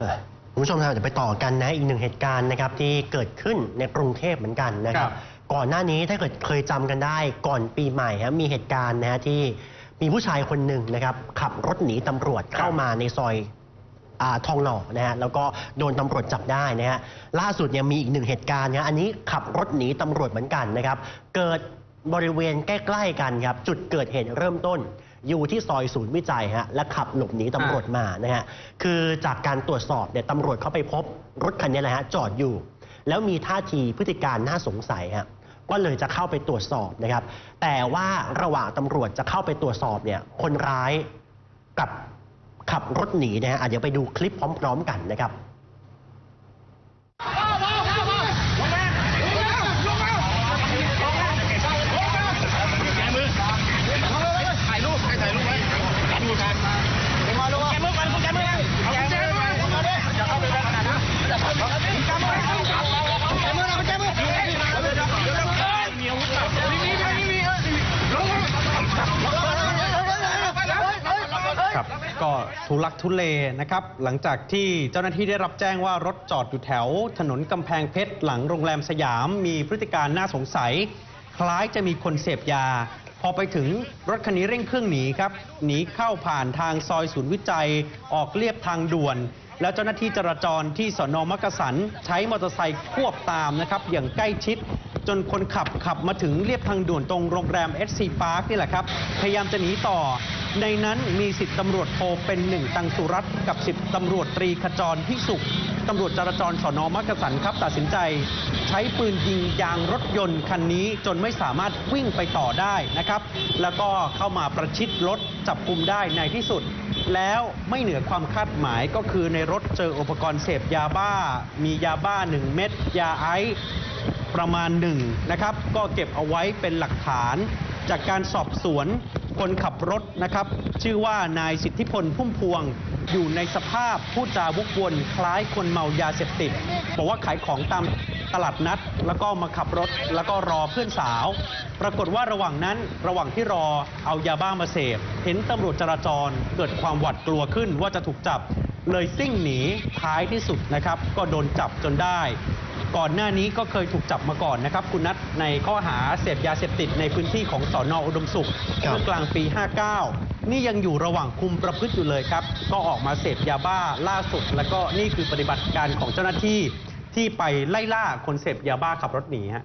เอ่อคุณผู้ชมครับเดี๋ยวไปต่อกันนะอีกหนึ่งเหตุการณ์นะครับที่เกิดขึ้นในกรุงเทพเหมือนกันนะครัครับบก่อนหน้านี้ถ้าเกิดเคยจำกันได้ก่อนปีใหม่ครับมีเหตุการณ์นะฮะที่มีผู้ชายคนหนึ่งนะครับขับรถหนีตำรวจเข้ามาในซอยอาทองหล่อนะฮะแล้วก็โดนตำรวจจับได้นะฮะล่าสุดเนี่ยมีอีกหนึ่งเหตุการณ์นะอันนี้ขับรถหนีตำรวจเหมือนกันนะครับ เกิดบริเวณใกล้ ๆ กันครับจุดเกิดเหตุเริ่มต้น อยู่ที่ซอยศูนย์วิจัยฮะและขับหลบหนีตำรวจมานะฮะคือจากการตรวจสอบเนี่ยตำรวจเข้าไปพบรถคันนี้แหละฮะจอดอยู่ แล้วมีท่าทีพฤติการน่าสงสัยฮะก็เลยจะเข้าไปตรวจสอบนะครับ แต่ว่าระหว่างตำรวจจะเข้าไปตรวจสอบเนี่ยคนร้ายกับขับรถหนีนะฮะอะเดี๋ยวไปดูคลิปพร้อม ๆ กันนะครับ ถ่ายรูปใครถ่ายรูปไว้ถ่ายรูปกันลงมาลงมาแกมือก่อนแกมือเลยเอาแกมือก่อนลงมาด้วยอย่าเข้าไปแรงขนาดนั้นอย่าเข้าไปแกมือแกมือแกมือนะแกมือมีอาวุธเปล่ามีมีมีมีลงมา ครับก็ ทุลักทุเลนะครับ หลังจากที่เจ้าหน้าที่ได้รับแจ้งว่ารถจอดอยู่แถว ถนนกำแพงเพชรหลังโรงแรมสยาม มีพฤติการน่าสงสัย คล้ายจะมีคนเสพยา พอไปถึงรถคันนี้เร่งเครื่องหนีครับหนีเข้าผ่านทางซอยศูนย์วิจัยออกเลียบทางด่วน แล้วเจ้าหน้าที่จราจรที่สนมักกะสันใช้มอเตอร์ไซค์ควบตามนะครับอย่างใกล้ชิดจนคนขับขับมาถึงเรียบทางด่วนตรงโรงแรม SC Park นี่แหละครับ พยายามจะหนีต่อ ในนั้นมีสิบตำรวจโทเป็นหนึ่งตังสุรัตน์กับสิบตำรวจตรีขจรพิสุขตำรวจจราจรสอนอมักกะสันครับตัดสินใจ ใช้ปืนยิงยางรถยนต์คันนี้จนไม่สามารถวิ่งไปต่อได้นะครับ แล้วก็เข้ามาประชิดรถจับกลุ่มได้ในที่สุด แล้วไม่เหนือความคาดหมายก็คือในรถเจออุปกรณ์เสพยาบ้า มียาบ้า 1 เม็ดยาไอซ์ประมาณหนึ่งนะครับก็เก็บเอาไว้เป็นหลักฐาน จากการสอบสวนคนขับรถนะครับ ชื่อว่านายสิทธิพลพุ่มพวงอยู่ในสภาพพูดจาวกวนคล้ายคนเมายาเสพติดบอกว่าขายของตาม ตลาดนัด แล้วก็มาขับรถ แล้วก็รอเพื่อนสาว ปรากฏว่าระหว่างนั้นระหว่างที่รอเอายาบ้ามาเสพ เห็นตำรวจจราจรเกิดความหวาดกลัวขึ้นว่าจะถูกจับ เลยซิ่งหนีท้ายที่สุดนะครับ ก็โดนจับจนได้ ก่อนหน้านี้ก็เคยถูกจับมาก่อนนะครับ คุณนัทในข้อหาเสพยาเสพติดในพื้นที่ของสอนออุดมสุขครับเมื่อกลางปี 59 นี่ยังอยู่ระหว่างคุมประพฤติอยู่เลยครับ ก็ออกมาเสพยาบ้าล่าสุด แล้วก็นี่คือปฏิบัติการของเจ้าหน้าที่ ที่ไปไล่ล่าคนเสพยาบ้าขับรถหนีฮะ